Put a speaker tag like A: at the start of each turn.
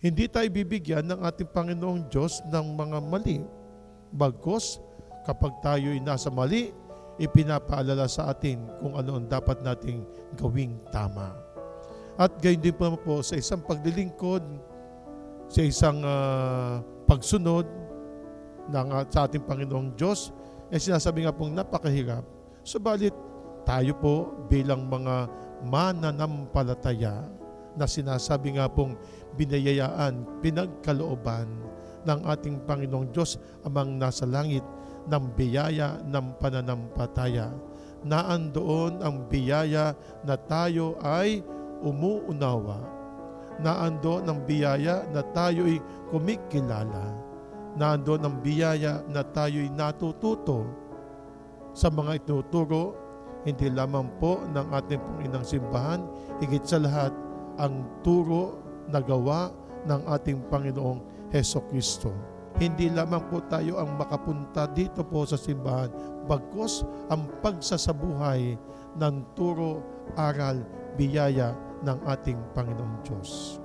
A: Hindi tayo bibigyan ng ating Panginoong Diyos ng mga mali. Bagkos, kapag tayo'y nasa mali, ipinapaalala sa atin kung ano ang dapat nating gawing tama. At gayon din po po sa isang paglilingkod, sa isang ah, pagsunod ng, ah, sa ating Panginoong Diyos, eh sinasabi nga pong napakahirap. Subalit, tayo po bilang mga mananampalataya na sinasabi nga pong binayayaan, pinagkalooban ng ating Panginoong Diyos amang nasa langit ng biyaya ng pananampataya. Naandoon ang biyaya na tayo ay umuunawa. Naandoon ang biyaya na tayo ay kumikilala. Naandoon ang biyaya na tayo ay natututo sa mga ituturo, hindi lamang po ng ating pong inang simbahan, higit sa lahat ang turo na gawa ng ating Panginoong Heso Kristo. Hindi lamang po tayo ang makapunta dito po sa simbahan, bagkos ang pagsasabuhay ng turo, aral, biyaya ng ating Panginoong Diyos.